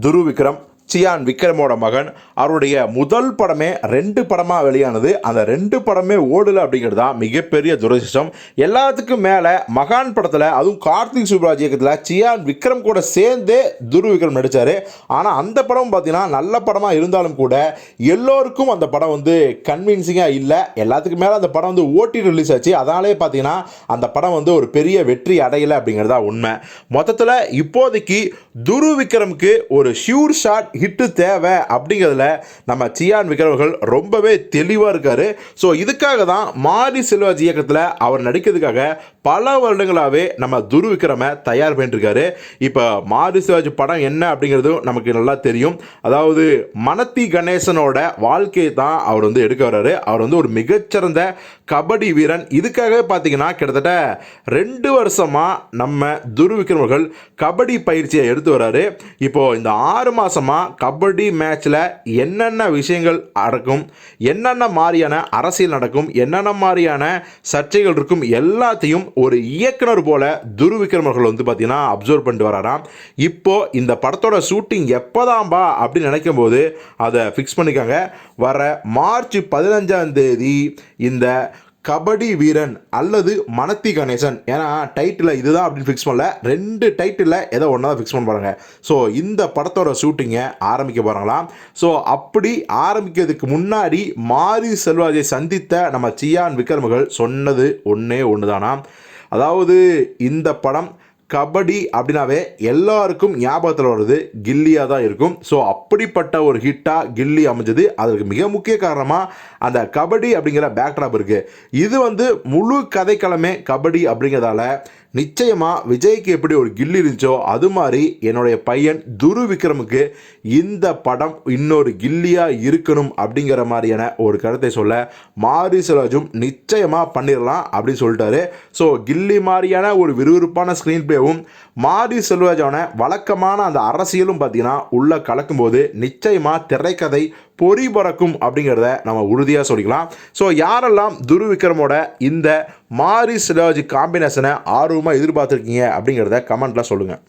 துரு விக்ரம் சியான் விக்ரமோட மகன். அவருடைய முதல் படமே ரெண்டு படமாக வெளியானது. அந்த ரெண்டு படமே ஓடல அப்படிங்கிறது தான் மிகப்பெரிய துரதிர்ஷ்டம். எல்லாத்துக்கும் மேலே மகான் படத்தில் அதுவும் கார்த்திக் சுப்ராஜ் இயக்கத்தில் சியான் விக்ரம் கூட சேர்ந்தே துரு விக்ரம் நடித்தார் ஆனால் அந்த படம் பார்த்தீங்கன்னா நல்ல படமாக இருந்தாலும் கூட எல்லோருக்கும் அந்த படம் வந்து கன்வின்சிங்காக இல்லை. எல்லாத்துக்கும் மேலே அந்த படம் வந்து ஓட்டி ரிலீஸ் ஆச்சு. அதனாலே பார்த்தீங்கன்னா அந்த படம் வந்து ஒரு பெரிய வெற்றி அடையலை அப்படிங்கிறது தான் உண்மை. மொத்தத்தில் இப்போதைக்கு துரு விக்ரமுக்கு ஒரு ஷியூர் ஷாட் ஹிட்டு தேவை அப்படிங்கிறதுல நம்ம சியான் விக்ரவர்கள் ரொம்பவே தெளிவாக இருக்கார். ஸோ இதுக்காக தான் மாரி செல்வாஜ் இயக்கத்தில் அவர் நடிக்கிறதுக்காக பல வருடங்களாகவே நம்ம துரு விக்ரம தயார் பண்ணிட்டுருக்காரு இப்போ மாரி செல்வாஜ் படம் என்ன அப்படிங்கிறதும் நமக்கு நல்லா தெரியும். அதாவது மனத்தி கணேசனோட வாழ்க்கையை தான் அவர் வந்து எடுக்க வர்றாரு. அவர் வந்து ஒரு மிகச்சிறந்த கபடி வீரன். இதுக்காகவே பார்த்தீங்கன்னா கிட்டத்தட்ட ரெண்டு வருஷமாக நம்ம துரு விக்ரம் கபடி பயிற்சியை எடுத்து வர்றாரு. இப்போது இந்த ஆறு மாதமாக கபடி மேட்ச்சில் என்னென்ன விஷயங்கள் நடக்கும் என்னென்ன மாதிரியான அரசியல் நடக்கும் என்னென்ன மாதிரியான சர்ச்சைகள் இருக்கும் எல்லாத்தையும் ஒரு இயக்குனர் போல துரு அவர்கள் வந்து பார்த்திங்கன்னா அப்சர்வ் பண்ணிட்டு வராராம். இப்போது இந்த படத்தோட ஷூட்டிங் எப்போதான்பா அப்படின்னு நினைக்கும் போது அதை ஃபிக்ஸ் பண்ணிக்காங்க. வர மார்ச் பதினஞ்சாம் தேதி இந்த கபடி வீரன் அல்லது மனத்தி கணேசன். ஏன்னா டைட்டில் இதுதான் அப்படின்னு ஃபிக்ஸ் பண்ணல. ரெண்டு டைட்டிலில் ஏதோ ஒன்றா தான் ஃபிக்ஸ் பண்ண பாருங்கள் ஸோ இந்த படத்தோட ஷூட்டிங்கை ஆரம்பிக்க போகிறாங்களாம் ஸோ அப்படி ஆரம்பிக்கிறதுக்கு முன்னாடி மாரி செல்வாஜை சந்தித்த நம்ம சியான் விக்ரமகள் சொன்னது ஒன்றே ஒன்று தானா அதாவது இந்த படம் கபடி அப்படின்னாவே எல்லாருக்கும் ஞாபகத்தில் வர்றது கில்லியாக தான் இருக்கும். ஸோ அப்படிப்பட்ட ஒரு ஹிட்டாக கில்லி அமைஞ்சது. அதற்கு மிக முக்கிய காரணமாக அந்த கபடி அப்படிங்கிற பேக்ட்ராப் இருக்குது இது வந்து முழு கதைக்களமே கபடி அப்படிங்கிறதால நிச்சயமாக விஜய்க்கு எப்படி ஒரு கில்லி இருந்துச்சோ அது மாதிரி என்னுடைய பையன் துரு விக்ரமுக்கு இந்த படம் இன்னொரு கில்லியாக இருக்கணும் அப்படிங்கிற மாதிரியான ஒரு கருத்தை சொல்ல மாரி செல்வாஜும் நிச்சயமாக பண்ணிடலாம் அப்படின்னு சொல்லிட்டாரு. ஸோ கில்லி மாதிரியான ஒரு விறுவிறுப்பான ஸ்க்ரீன் பிளேவும் மாரி செல்வராஜான வழக்கமான அந்த அரசியலும் பார்த்தீங்கன்னா உள்ளே கலக்கும்போது நிச்சயமாக திரைக்கதை பொறி பறக்கும் அப்படிங்கிறத நம்ம உறுதியாக சொல்லிக்கலாம். ஸோ யாரெல்லாம் துரு விக்ரமோட இந்த மாரி சிலாஜி காம்பினேஷனை ஆர்வமாக எதிர்பார்த்துருக்கீங்க அப்படிங்கிறத கமெண்ட்டில் சொல்லுங்கள்